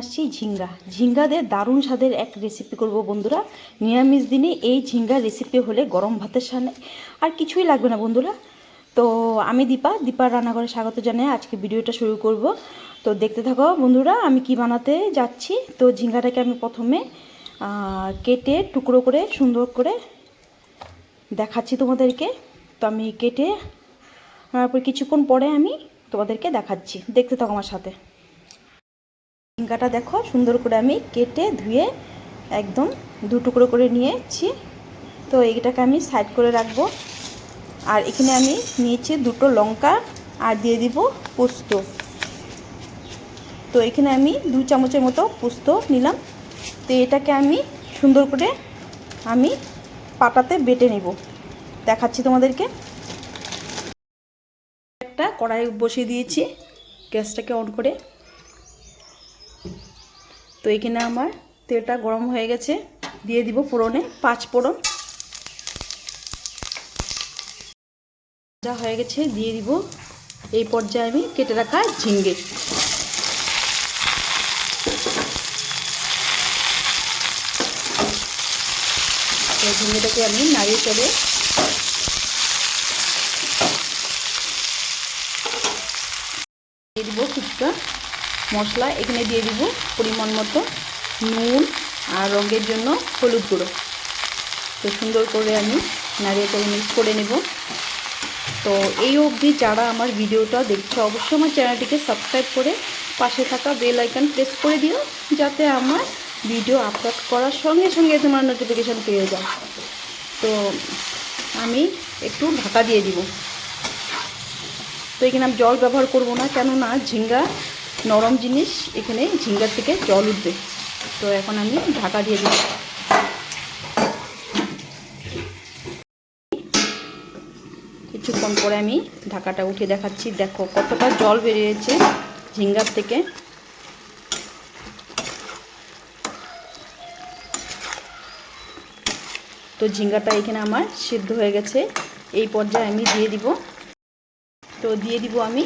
আসছি ঝিঙ্গা। ঝিঙ্গাদের দারুণ স্বাদের এক রেসিপি করব বন্ধুরা। নিরামিষ দিনে এই ঝিঙ্গা রেসিপি হলে গরম ভাতের সামনে আর কিছুই লাগবে না বন্ধুরা। তো আমি দীপা, দীপার রান্নাঘরে স্বাগত জানাই আজকে ভিডিওটা শুরু করব। তো দেখতে থাকো বন্ধুরা, আমি কি বানাতে যাচ্ছি? তো ঝিঙ্গাটাকে আমি প্রথমে কেটে টুকরো করে, সুন্দর করে দেখাচ্ছি তোমাদেরকে। তো আমি কেটে কিছুক্ষণ পরে আমি তোমাদেরকে দেখাচ্ছি। দেখতে থাকো আমার সাথে। ঝিঙ্গাটা দেখো, সুন্দর করে আমি কেটে ধুয়ে একদম দু টুকরো করে নিয়েছি। তো এইটাকে আমি সাইড করে রাখব। আর এখানে আমি নিয়েছি দুটো লঙ্কা আর দিয়ে দিব পোস্ত। তো এখানে আমি দু চামচের মতো পোস্ত নিলাম। তো এটাকে আমি সুন্দর করে আমি পাটাতে বেটে নেব। দেখাচ্ছি তোমাদেরকে। একটা কড়াই বসিয়ে দিয়েছি গ্যাসটাকে অন করে। তো এখানে আমার তেলটা গরম হয়ে গেছে। দিয়ে দিব ফোড়নে পাঁচ ফোড়ন। যা হয়ে গেছে, দিয়ে দিব এই পর্যায়ে আমি কেটে রাখা ঝিঙ্গে। ঝিঙ্গেটাকে আমি নাড়িয়ে চলে দিয়ে দিব কিছুটা মশলা এখানে দিয়ে দিব পরিমাণ মতো, নুন আর রঙের জন্য হলুদ গুঁড়ো। তো সুন্দর করে আমি নাড়িয়ে করে মিক্স করে নেব। তো এই অবধি যারা আমার ভিডিওটা দেখছে, অবশ্যই আমার চ্যানেলটিকে সাবস্ক্রাইব করে পাশে থাকা বেল আইকন প্রেস করে দিও, যাতে আমার ভিডিও আপলোড করার সঙ্গে সঙ্গে তোমার নোটিফিকেশান পেয়ে যাও তো আমি একটু ঢাকা দিয়ে দিব। তো এখানে আমি জল ব্যবহার করব না, কেননা ঝিঙ্গা নরম জিনিস এখানে ঝিঙ্গার থেকে জল উঠবে। তো এখন আমি ঢাকা দিয়ে দিই। কিছুক্ষণ পরে আমি ঢাকাটা উঠে দেখাচ্ছি। দেখো কতটা জল বেরিয়েছে ঝিঙ্গার থেকে। তো ঝিঙ্গাটা এখানে আমার সিদ্ধ হয়ে গেছে। এই পর্যায়ে আমি দিয়ে দিব। তো দিয়ে দিব আমি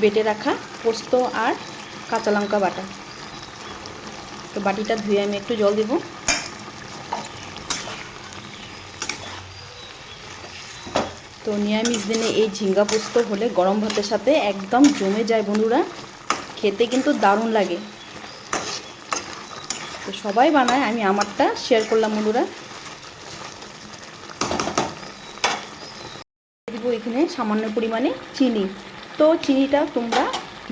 বেটে রাখা পোস্ত আর কাঁচা লঙ্কা বাটা। তো বাটিটা ধুয়ে আমি একটু জল দেব। তো নিরামিষ দিনে এই ঝিঙ্গা পোস্ত হলে গরম ভাতের সাথে একদম জমে যায় বন্ধুরা। খেতে কিন্তু দারুণ লাগে। তো সবাই বানায়, আমি আমারটা শেয়ার করলাম বন্ধুরা। দিব এখানে সামান্য পরিমাণে চিনি। তো চিনিটা তোমরা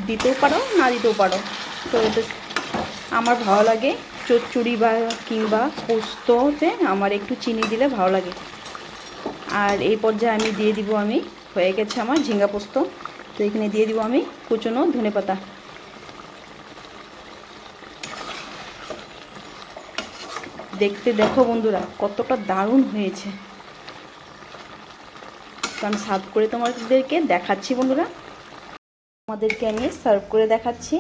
দিতেও পারো, না দিতেও পারো। তো আমার ভালো লাগে। চচ্চড়ি বা কিংবা পোস্ততে আমার একটু চিনি দিলে ভালো লাগে। আর এই পর্যায়ে আমি দিয়ে দিব আমি, হয়ে গেছে আমার ঝিঙ্গা পোস্ত। তো এখানে দিয়ে দিব আমি কুচনো ধনে পাতা। দেখতে দেখো বন্ধুরা, কতটা দারুণ হয়েছে। তো আমি সার্ভ করে তোমাদেরকে দেখাচ্ছি বন্ধুরা। আমাদেরকে আমি সার্ভ করে দেখাচ্ছি।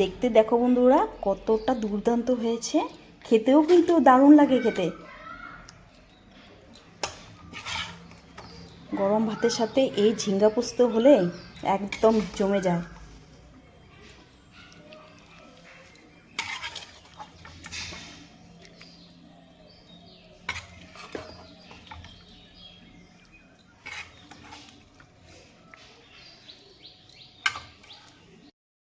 দেখতে দেখো বন্ধুরা, কতটা দুর্দান্ত হয়েছে। খেতেও কিন্তু দারুণ লাগে খেতে। গরম ভাতের সাথে এই ঝিঙ্গা পোস্ত হলে একদম জমে যায়।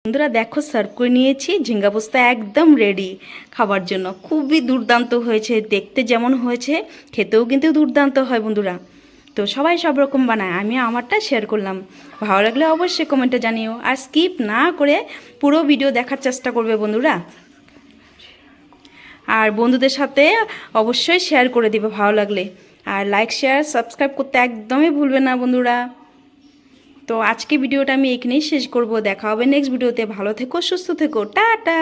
বন্ধুরা দেখো সার্ভ করে নিয়েছি, ঝিঙ্গা পোস্তা একদম রেডি খাবার জন্য খুবই দুর্দান্ত হয়েছে, দেখতে যেমন হয়েছে, খেতেও কিন্তু দুর্দান্ত হয় বন্ধুরা। তো সবাই সব রকম বানায় আমি আমারটা শেয়ার করলাম। ভালো লাগলে অবশ্যই কমেন্টে জানিও, আর স্কিপ না করে পুরো ভিডিও দেখার চেষ্টা করবে বন্ধুরা। আর বন্ধুদের সাথে অবশ্যই শেয়ার করে দিবে ভালো লাগলে। আর লাইক শেয়ার সাবস্ক্রাইব করতে একদমই ভুলবে না বন্ধুরা। তো আজকে ভিডিওটা আমি এখানেই শেষ করব। দেখা হবে নেক্সট ভিডিওতে ভালো থেকো, সুস্থ থেকো। টাটা!